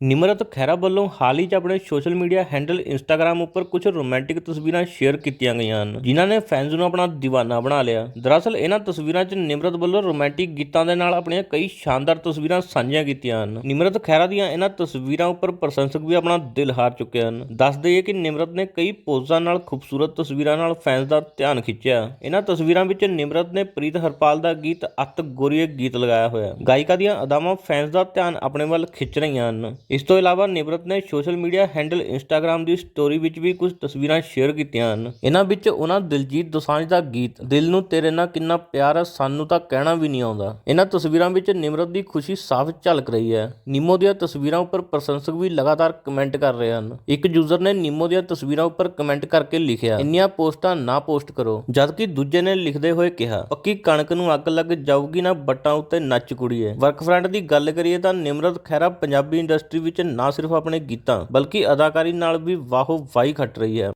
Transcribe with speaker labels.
Speaker 1: ਨਿਮਰਤ ਖਹਿਰਾ ਵੱਲੋਂ ਹਾਲ ਹੀ 'ਚ ਆਪਣੇ ਸੋਸ਼ਲ ਮੀਡੀਆ ਹੈਂਡਲ ਇੰਸਟਾਗ੍ਰam ਉੱਪਰ ਕੁਝ ਰੋਮਾਂਟਿਕ ਤਸਵੀਰਾਂ ਸ਼ੇਅਰ ਕੀਤੀਆਂ ਗਈਆਂ ਹਨ, ਜਿਨ੍ਹਾਂ ਨੇ ਫੈਨਸ ਨੂੰ ਆਪਣਾ دیਵਾਨਾ ਬਣਾ ਲਿਆ। ਦਰਅਸਲ, ਇਹਨਾਂ ਤਸਵੀਰਾਂ 'ਚ ਨਿਮਰਤ ਵੱਲੋਂ ਰੋਮਾਂਟਿਕ ਗੀਤਾਂ ਦੇ ਨਾਲ ਆਪਣੀਆਂ ਕਈ ਸ਼ਾਨਦਾਰ ਤਸਵੀਰਾਂ ਸਾਂਝੀਆਂ ਕੀਤੀਆਂ ਹਨ। ਨਿਮਰਤ ਖਹਿਰਾ ਦੀਆਂ ਇਹਨਾਂ ਤਸਵੀਰਾਂ ਉੱਪਰ ਪ੍ਰਸ਼ੰਸਕ ਵੀ ਆਪਣਾ ਦਿਲ ਹਾਰ ਚੁੱਕੇ ਹਨ। ਦੱਸ ਦਈਏ ਕਿ ਨਿਮਰਤ ਨੇ ਕਈ ਪੋਜ਼ਾਂ ਨਾਲ ਖੂਬਸੂਰਤ ਤਸਵੀਰਾਂ ਨਾਲ ਫੈਨਸ ਦਾ ਧਿਆਨ ਖਿੱਚਿਆ। ਇਹਨਾਂ ਤਸਵੀਰਾਂ ਵਿੱਚ ਨਿਮਰਤ ਨੇ ਪ੍ਰੀਤ ਹਰਪਾਲ ਦਾ ਗੀਤ ਅੱਤ ਗੋਰੀਏ ਗੀਤ ਲਗਾਇਆ ਹੋਇਆ ਗਾਇਕਾ ਦੀਆਂ ਅਦਾਵਾਂ ਫੈਨਸ ਦਾ ਧਿਆਨ ਆਪਣੇ ਵੱਲ ਖਿੱਚ ਰਹੀਆਂ ਹਨ। ਇਸ ਤੋਂ ਇਲਾਵਾ ਨਿਮਰਤ ਨੇ ਸੋਸ਼ਲ ਮੀਡੀਆ ਹੈਂਡਲ ਇੰਸਟਾਗ੍ਰam ਦੀ ਸਟੋਰੀ ਵਿੱਚ ਵੀ ਕੁਝ ਤਸਵੀਰਾਂ ਸ਼ੇਅਰ ਕੀਤੀਆਂ ਹਨ। ਇਹਨਾਂ ਵਿੱਚ ਉਹਨਾਂ ਦਿਲਜੀਤ ਦੋਸਾਂਝ ਦਾ ਗੀਤ, ਦਿਲ ਨੂੰ ਤੇਰੇ ਨਾਲ ਕਿੰਨਾ ਪਿਆਰ ਹੈ ਸਾਨੂੰ ਤਾਂ ਕਹਿਣਾ ਵੀ ਨਹੀਂ ਆਉਂਦਾ। ਇਹਨਾਂ ਤਸਵੀਰਾਂ ਵਿੱਚ ਨਿਮਰਤ ਦੀ ਖੁਸ਼ੀ ਸਾਫ਼ ਝਲਕ ਰਹੀ ਹੈ। ਨਿਮੋ ਦੀਆਂ ਤਸਵੀਰਾਂ ਉੱਪਰ ਪ੍ਰਸ਼ੰਸਕ ਵੀ ਲਗਾਤਾਰ ਕਮੈਂਟ ਕਰ ਰਹੇ ਹਨ। ਇੱਕ ਯੂਜ਼ਰ ਨੇ ਨਿਮੋ ਦੀਆਂ ਤਸਵੀਰਾਂ ਉੱਪਰ ਕਮੈਂਟ ਕਰਕੇ ਲਿਖਿਆ, ਇੰਨੀਆਂ ਪੋਸਟਾਂ ਨਾ ਪੋਸਟ ਕਰੋ। ਜਦਕਿ ਦੂਜੇ ਨੇ ਲਿਖਦੇ ਹੋਏ ਕਿਹਾ, ਪੱਕੀ ਕਣਕ ਨੂੰ ਅੱਗ ਲੱਗ ਜਾਊਗੀ ਨਾ, ਬੱਟਾਂ ਉੱਤੇ ਨੱਚ ਕੁੜੀਏ। ਵਰਕ ਫਰੰਟ ਦੀ ਗੱਲ ਕਰੀਏ ਤਾਂ ਨਿਮਰਤ ਖਹਿਰਾ ਪੰਜਾਬੀ ਇੰਡਸਟਰੀ ਇੰਡਸਟਰੀ ਵਿੱਚ ਨਾ ਸਿਰਫ ਆਪਣੇ ਗੀਤਾਂ, ਬਲਕਿ ਅਦਾਕਾਰੀ ਨਾਲ ਵੀ ਵਾਹੋ ਵਾਹੀ ਖੱਟ ਰਹੀ ਹੈ।